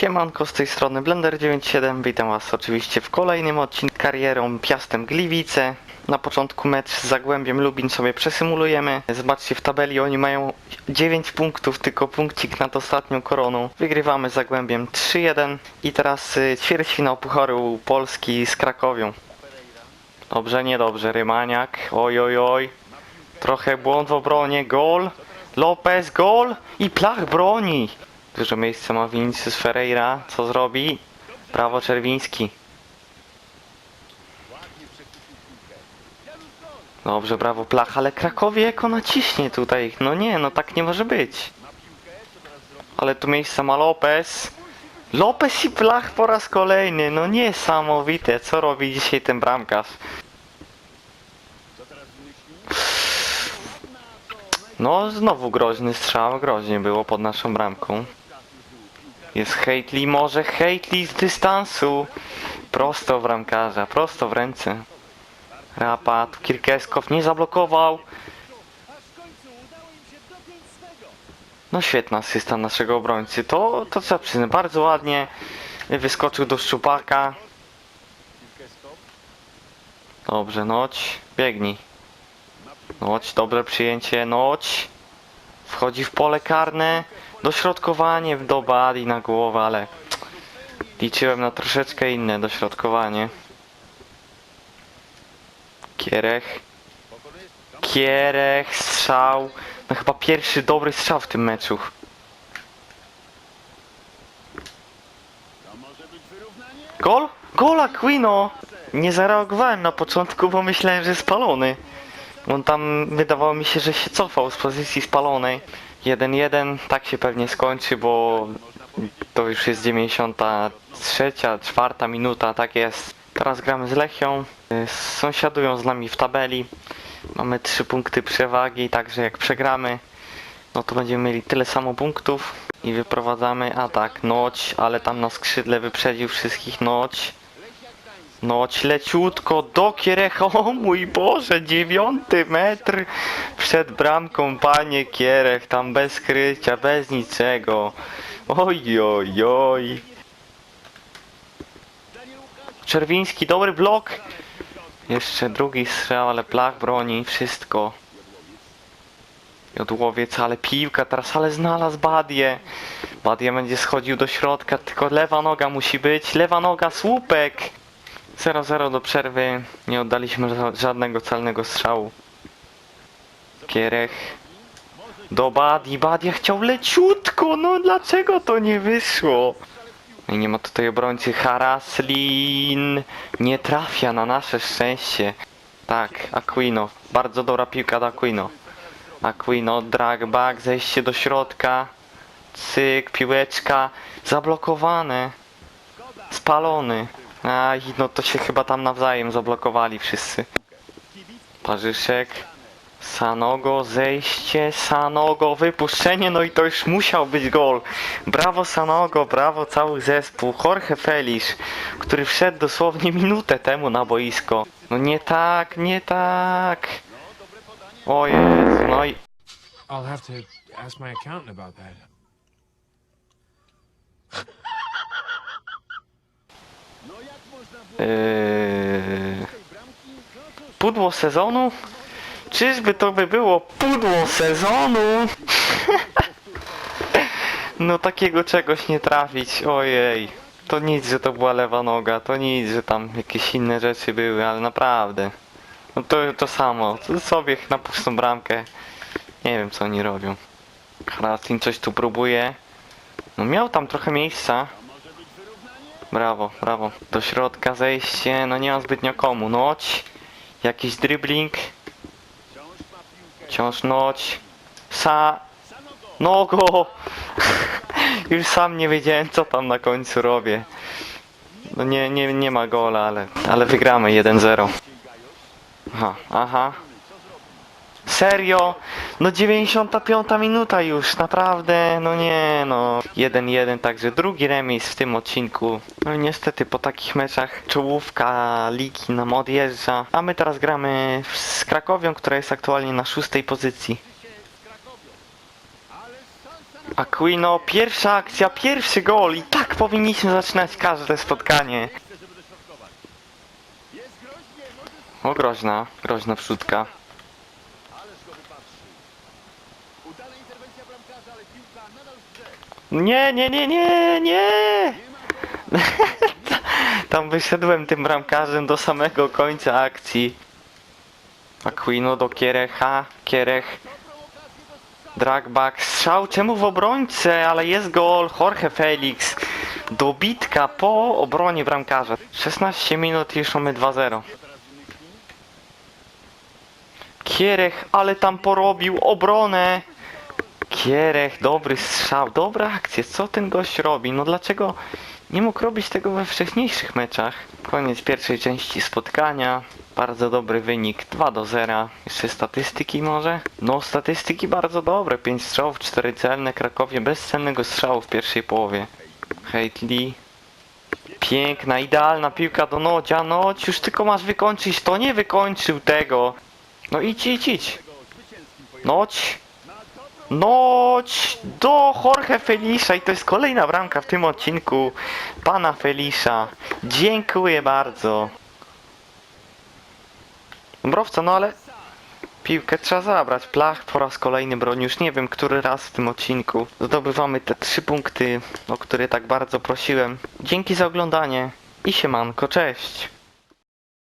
Siemanko, z tej strony Blender97, witam was oczywiście w kolejnym odcinku karierą Piastem Gliwice. Na początku mecz z Zagłębiem Lubin sobie przesymulujemy. Zobaczcie w tabeli, oni mają 9 punktów, tylko punkcik nad ostatnią koroną. Wygrywamy z Zagłębiem 3-1 i teraz y, ćwierćfinał Pucharu Polski z Krakowią. Dobrze, niedobrze, Rymaniak, oj oj oj. Trochę błąd w obronie, gol. Lopez, gol i plach broni. Dużo miejsca ma Vinicius Ferreira. Co zrobi? Brawo Czerwiński. Dobrze, brawo Plach, ale Krakowie jako naciśnie tutaj. No nie, no tak nie może być. Ale tu miejsca ma Lopez. Lopez i Plach po raz kolejny. No niesamowite. Co robi dzisiaj ten bramkarz? No znowu groźny strzał. Groźnie było pod naszą bramką. Jest Hejtli, może Hejtli z dystansu. Prosto w bramkarza, prosto w ręce. Rapa, tu Kirkeskow nie zablokował. No świetna asysta naszego obrońcy. To, to trzeba przyznać, bardzo ładnie wyskoczył do szczupaka. Dobrze, noć, biegnij. Noć, dobre przyjęcie, noć. Wchodzi w pole karne. Dośrodkowanie do Badi na głowę, ale liczyłem na troszeczkę inne dośrodkowanie. Kierech. Kierech, strzał. No chyba pierwszy dobry strzał w tym meczu. Gol? Gol Aquino! Nie zareagowałem na początku, bo myślałem, że spalony. On tam wydawało mi się, że się cofał z pozycji spalonej. 1-1, tak się pewnie skończy, bo to już jest 93, czwarta minuta, tak jest. Teraz gramy z Lechią. Y, Sąsiadują z nami w tabeli. Mamy 3 punkty przewagi, także jak przegramy, no to będziemy mieli tyle samo punktów i wyprowadzamy atak. Noć, ale tam na skrzydle wyprzedził wszystkich Noć. Noć leciutko do Kierecha, o mój Boże, dziewiąty metr przed bramką, panie Kierech, tam bez krycia, bez niczego. Oj, oj, oj. Czerwiński, dobry blok. Jeszcze drugi strzał, ale plach broni, wszystko. Jodłowiec, ale piłka teraz, ale znalazł Badię. Badia będzie schodził do środka, tylko lewa noga musi być, lewa noga, słupek. 0-0 do przerwy. Nie oddaliśmy ża- żadnego celnego strzału. Kierech. Do Badi. Badia chciał leciutko. No dlaczego to nie wyszło? No I nie ma tutaj obrońcy. Haraslin. Nie trafia na nasze szczęście. Tak, Aquino. Bardzo dobra piłka do Aquino. Aquino, drag back, zejście do środka. Cyk, piłeczka. Zablokowane. Spalony. Aj, no to się chyba tam nawzajem zablokowali wszyscy. Parzyszek. Sanogo, zejście, Sanogo, wypuszczenie, no i to już musiał być gol. Brawo Sanogo, brawo cały zespół. Jorge Felisz, który wszedł dosłownie minutę temu na boisko. No nie tak, nie tak. O Jezu, no i... I'll have to ask my accountant about that. Yy... Pudło sezonu? Czyżby to by było pudło sezonu? no takiego czegoś nie trafić, ojej. To nic, że to była lewa noga, to nic, że tam jakieś inne rzeczy były, ale naprawdę. No to to samo, to sobie na pustą bramkę. Nie wiem co oni robią. Hraslin coś tu próbuje. No miał tam trochę miejsca. Brawo, brawo. Do środka zejście, no nie ma zbytnio komu. Noć, jakiś dribbling. Wciąż noć. Sa... Nogo! Już sam nie wiedziałem co tam na końcu robię. No nie, nie, nie ma gola, ale, ale wygramy 1-0. Aha, aha. Serio? No 95 minuta już, naprawdę, no nie no. 1-1, także drugi remis w tym odcinku. No niestety po takich meczach czołówka ligi nam odjeżdża. A my teraz gramy z Krakowią, która jest aktualnie na szóstej pozycji. Aquino, pierwsza akcja, pierwszy gol i tak powinniśmy zaczynać każde spotkanie. O, groźna, groźna wrzutka. Nie, nie, nie, nie, nie! Tam wyszedłem tym bramkarzem do samego końca akcji. Aquino do Kierecha, Kierech. Dragback, strzał, czemu w obrońce, ale jest gol, Jorge Felix. Dobitka po obronie bramkarza. 16 minut już mamy 2-0. Kierech, ale tam porobił obronę. Kierech, dobry strzał, dobra akcja. Co ten gość robi? No dlaczego nie mógł robić tego we wcześniejszych meczach? Koniec pierwszej części spotkania. Bardzo dobry wynik 2 do 0. Jeszcze statystyki może? No statystyki bardzo dobre. 5 strzałów, 4 celne. Krakowie bez cennego strzału w pierwszej połowie. Hejtli. Piękna, idealna piłka do Nocia. Noć, już tylko masz wykończyć. To nie wykończył tego. No idź, idź, idź. Noć. Noć do Jorge Felisza i to jest kolejna bramka w tym odcinku pana Felisza. Dziękuję bardzo. Dąbrowca, no ale piłkę trzeba zabrać. Plach po raz kolejny broni, już nie wiem który raz w tym odcinku. Zdobywamy te trzy punkty, o które tak bardzo prosiłem. Dzięki za oglądanie i siemanko, cześć.